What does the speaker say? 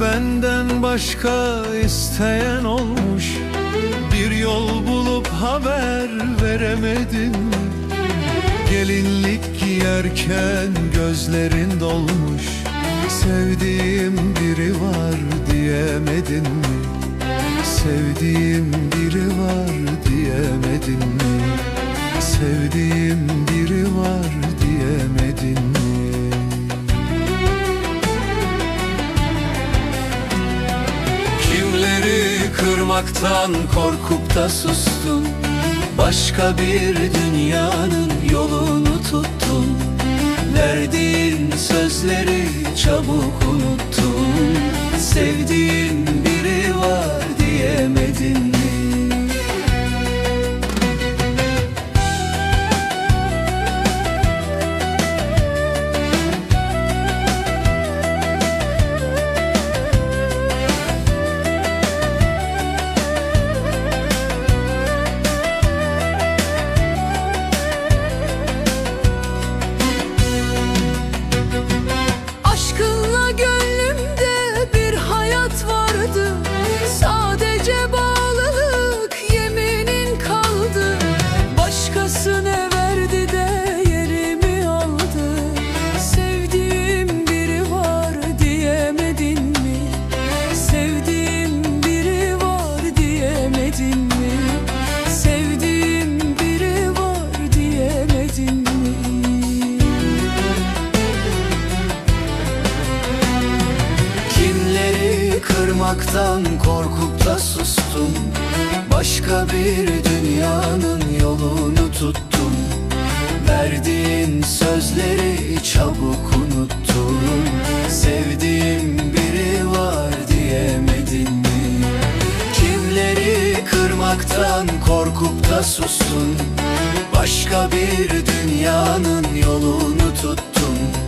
benden başka isteyen olmuş Bir yol bulup haber veremedin mi? Gelinlik giyerken gözlerin dolmuş Sevdiğim biri var diyemedin mi? Sevdiğim biri var diyemedin mi? Sevdiğim biri var diyemedin mi? Kırmaktan korkup da sustun. Başka bir dünyanın yolunu tuttun. Verdiğin sözleri çabuk unuttun kırmaktan korkup da sustum. Başka bir dünyanın yolunu tuttum. Verdiğin sözleri çabuk unuttum. Sevdiğim biri var diyemedin mi? Kimleri kırmaktan korkup da sustun? Başka bir dünyanın yolunu tuttun